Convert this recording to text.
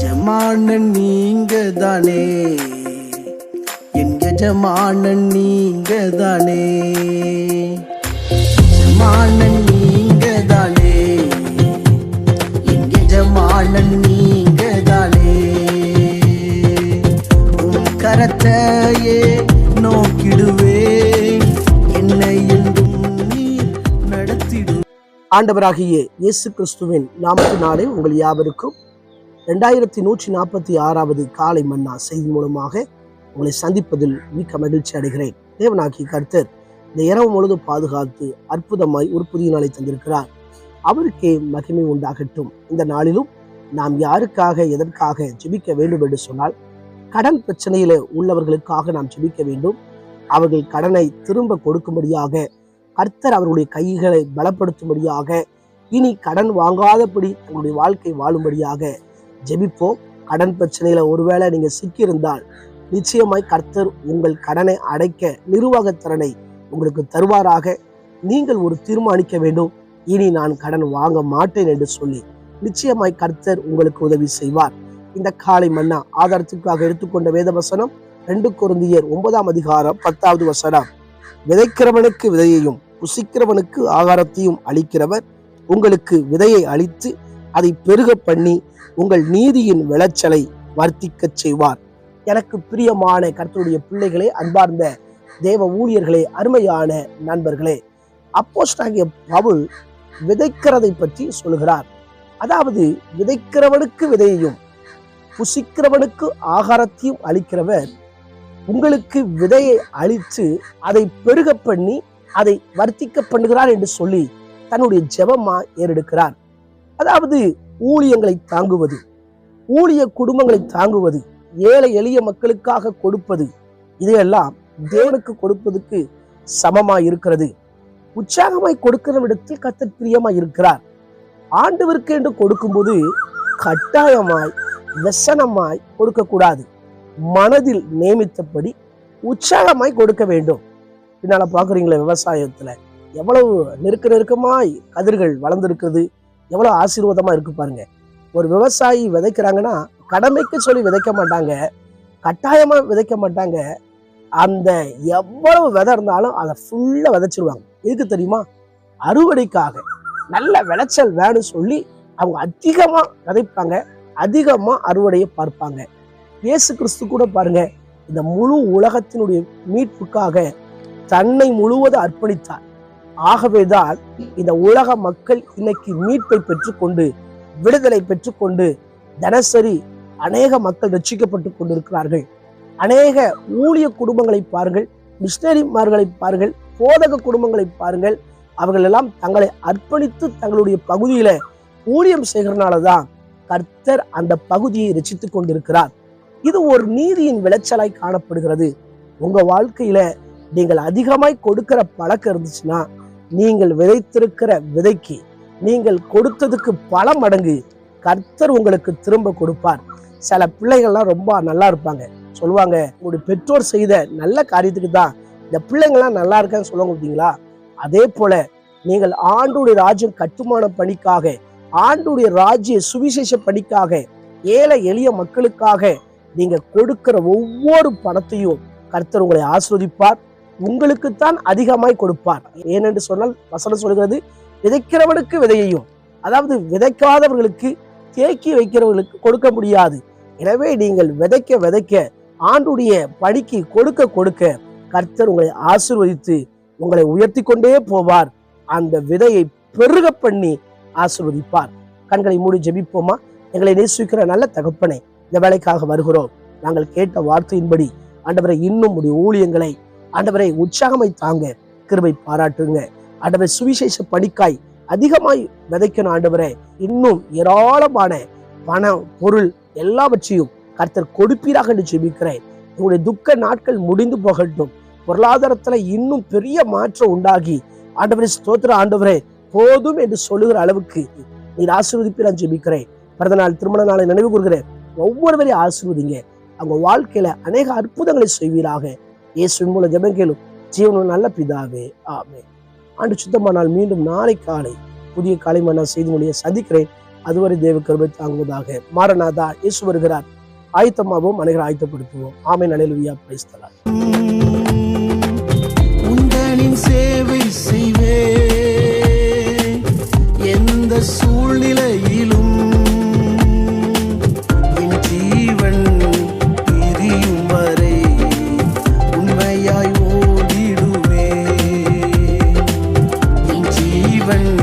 எஜமானன் நீங்க தானே என் எஜமானன் நீங்க தானே எஜமானன் நீங்க தானே என் எஜமானன் நீங்க தானே உன் கரத்தையே நோக்கிடுவே என்னை என்றும் நீர் நடத்திடு. ஆண்டவராகிய இயேசு கிறிஸ்துவின் நாமத்தினாலே உங்கள் யாவருக்கும் ரெண்டாயிரத்தி நூற்றி நாற்பத்தி ஆறாவது காலை மன்னா செய்தி மூலமாக உங்களை சந்திப்பதில் மிக்க மகிழ்ச்சி அடைகிறேன். தேவனாகி கர்த்தர் இந்த இரவு முழுது பாதுகாத்து அற்புதமாய் ஒரு புதிய நாளை தந்திருக்கிறார். அவருக்கே மகிமை உண்டாகட்டும். இந்த நாளிலும் நாம் யாருக்காக எதற்காக ஜெபிக்க வேண்டும் என்று சொன்னால் கடன் பிரச்சனையில உள்ளவர்களுக்காக நாம் ஜெபிக்க வேண்டும். அவர்கள் கடனை திரும்ப கொடுக்கும்படியாக கர்த்தர் அவருடைய கைகளை பலப்படுத்தும்படியாக இனி கடன் வாங்காதபடி தங்களுடைய வாழ்க்கை வாழும்படியாக ஜெபிப்போம். கடன் பிரச்சனையில ஒருவேளை நீங்க சிக்கியிருந்தால் நிச்சயமாய் கர்த்தர் உங்கள் கடனை அடைக்க நிர்வாக திறனை உங்களுக்கு தருவாராக. நீங்கள் ஒரு தீர்மானிக்க வேண்டும். இனி நான் கடன் வாங்க மாட்டேன் என்று சொல்லி நிச்சயமாய் கர்த்தர் உங்களுக்கு உதவி செய்வார். இந்த காலை மன்னா ஆதாரத்திற்காக எடுத்துக்கொண்ட வேத வசனம் ரெண்டு குருந்தியர் ஒன்பதாம் அதிகாரம் பத்தாவது வசனம். விதைக்கிறவனுக்கு விதையையும் புசிக்கிறவனுக்கு ஆகாரத்தையும் அளிக்கிறவர் உங்களுக்கு விதையை அளித்து அதை பெருக பண்ணி உங்கள் நீதியின் விளைச்சலை வர்த்திக்கச் செய்வார். எனக்கு பிரியமான கர்த்தருடைய பிள்ளைகளே அன்பார்ந்த தேவ ஊழியர்களே அருமையான நண்பர்களே அப்போஸ்டாகிய பவுல் விதைக்கிறதை பற்றி சொல்கிறார் அதாவது விதைக்கிறவனுக்கு விதையையும் புசிக்கிறவனுக்கு ஆகாரத்தையும் அளிக்கிறவர் உங்களுக்கு விதையை அழித்து அதை பெருக பண்ணி அதை வர்த்திக்க பண்ணுகிறார் என்று சொல்லி தன்னுடைய ஜெபமா ஏறெடுக்கிறார். அதாவது ஊழியங்களை தாங்குவது ஊழிய குடும்பங்களை தாங்குவது ஏழை எளிய மக்களுக்காக கொடுப்பது இதையெல்லாம் தேவனுக்கு கொடுப்பதுக்கு சமமாய் இருக்கிறது. உற்சாகமாய் கொடுக்கிற இடத்தில் கத்தர் பிரியமாய் இருக்கிறார். ஆண்டவருக்கு என்று கொடுக்கும்போது கட்டாயமாய் வெசனமாய் கொடுக்கக்கூடாது. மனதில் நியமித்தபடி உற்சாகமாய் கொடுக்க வேண்டும். பின்னால பார்க்குறீங்களே விவசாயத்துல எவ்வளவு நெருக்க நெருக்கமாய் கதிர்கள் வளர்ந்துருக்குது எவ்வளோ ஆசீர்வாதமாக இருக்கு பாருங்க. ஒரு விவசாயி விதைக்கிறாங்கன்னா கடமைக்கு சொல்லி விதைக்க மாட்டாங்க கட்டாயமாக விதைக்க மாட்டாங்க. அந்த எவ்வளவு விதை இருந்தாலும் அதை ஃபுல்லாக விதைச்சிருவாங்க. எதுக்கு தெரியுமா? அறுவடைக்காக. நல்ல விளைச்சல் வேணும்னு சொல்லி அவங்க அதிகமாக விதைப்பாங்க. அதிகமாக அறுவடையை பார்ப்பாங்க. இயேசு கிறிஸ்து கூட பாருங்க இந்த முழு உலகத்தினுடைய மீட்புக்காக தன்னை முழுவதும் அர்ப்பணித்தார். ஆகவேதான் இந்த உலக மக்கள் இன்னைக்கு மீட்பை பெற்றுக்கொண்டு விடுதலை பெற்றுக்கொண்டு தினசரி அநேக மக்கள் ரட்சிக்கப்பட்டு கொண்டிருக்கிறார்கள். அநேக ஊழிய குடும்பங்களை பாருங்கள் மிஷினரிமார்களை பாருங்கள் போதக குடும்பங்களை பாருங்கள் அவர்கள் எல்லாம் தங்களை அர்ப்பணித்து தங்களுடைய பகுதியில ஊழியம் செய்கிறனால தான் கர்த்தர் அந்த பகுதியை ரசித்துக் கொண்டிருக்கிறார். இது ஒரு நீதியின் விளைச்சலாய் காணப்படுகிறது. உங்க வாழ்க்கையில நீங்கள் அதிகமாய் கொடுக்கிற பழக்கம் இருந்துச்சுன்னா நீங்கள் விதைத்திருக்கிற விதைக்கு நீங்கள் கொடுத்ததுக்கு பல மடங்கு கர்த்தர் உங்களுக்கு திரும்ப கொடுப்பார். சில பிள்ளைகள்லாம் ரொம்ப நல்லா இருப்பாங்க. சொல்லுவாங்க உங்களுடைய பெற்றோர் செய்த நல்ல காரியத்துக்கு தான் இந்த பிள்ளைங்கள்லாம் நல்லா இருக்கான்னு சொல்லுவாங்க பார்த்தீங்களா? அதே போல நீங்கள் ஆண்டுடைய ராஜ்யம் கட்டுமான பணிக்காக ஆண்டுடைய ராஜ்ய சுவிசேஷ பணிக்காக ஏழை எளிய மக்களுக்காக நீங்க கொடுக்கிற ஒவ்வொரு பணத்தையும் கர்த்தர் உங்களை ஆஸ்வதிப்பார். உங்களுக்குத்தான் அதிகமாய் கொடுப்பார். ஏனென்று சொன்னால் வசனம் சொல்கிறது விதைக்கிறவனுக்கு விதையையும் அதாவது விதைக்காதவர்களுக்கு தேக்கி வைக்கிறவர்களுக்கு கொடுக்க முடியாது. எனவே நீங்கள் விதைக்க விதைக்க ஆண்டுடைய பணிக்கு கொடுக்க கொடுக்க கர்த்தர் உங்களை ஆசிர்வதித்து உங்களை உயர்த்தி கொண்டே போவார். அந்த விதையை பெருக பண்ணி ஆசிர்வதிப்பார். கண்களை மூடி ஜெபிப்போமா? எங்களை நேசிக்கிற நல்ல தகப்பனை இந்த வேலைக்காக வருகிறோம். நாங்கள் கேட்ட வார்த்தையின்படி ஆண்டவரை இன்னும் உடைய ஊழியங்களை ஆண்டவரை உற்சாகமை தாங்க கிருபை பாராட்டுங்க. ஆண்டவரை சுவிசேஷ பணிக்காய் அதிகமாய் விதைக்கணும் ஆண்டவரே. இன்னும் ஏராளமான பணம் பொருள் எல்லாவற்றையும் கர்த்தர் கொடுப்பீராக என்று ஜெபிக்கிறேன். உங்களுடைய துக்க நாட்கள் முடிந்து போகட்டும். பொருளாதாரத்துல இன்னும் பெரிய மாற்றம் உண்டாகி ஆண்டவரே ஸ்தோத்திர ஆண்டவரே போதும் என்று சொல்லுகிற அளவுக்கு நீர் ஆசீர்வதிப்பி நான் ஜெபிக்கிறேன். பிறந்த நாள் திருமண நாளை நினைவு கூறுகிறேன். ஒவ்வொருவரையும் ஆசீர்வதிங்க. அவங்க வாழ்க்கையில அநேக அற்புதங்களை செய்வீராக. இயேசுவின் மூல ஜபம் கேளும் ஜீவனும் நல்ல பிதாவே ஆமே ஆண்டு சுத்தமானால் மீண்டும் நாளை காலை புதிய காலை நான் செய்து மொழியை சந்திக்கிறேன். அதுவரை தேவ கருவை தாங்குவதாக மாரநாதா இயேசு வருகிறார். ஆயத்தமாகவும் அனைவரும் ஆயத்தப்படுத்துவோம். ஆமை நலையில் வியா பிரைஸ்தலா சேவை செய் அவன்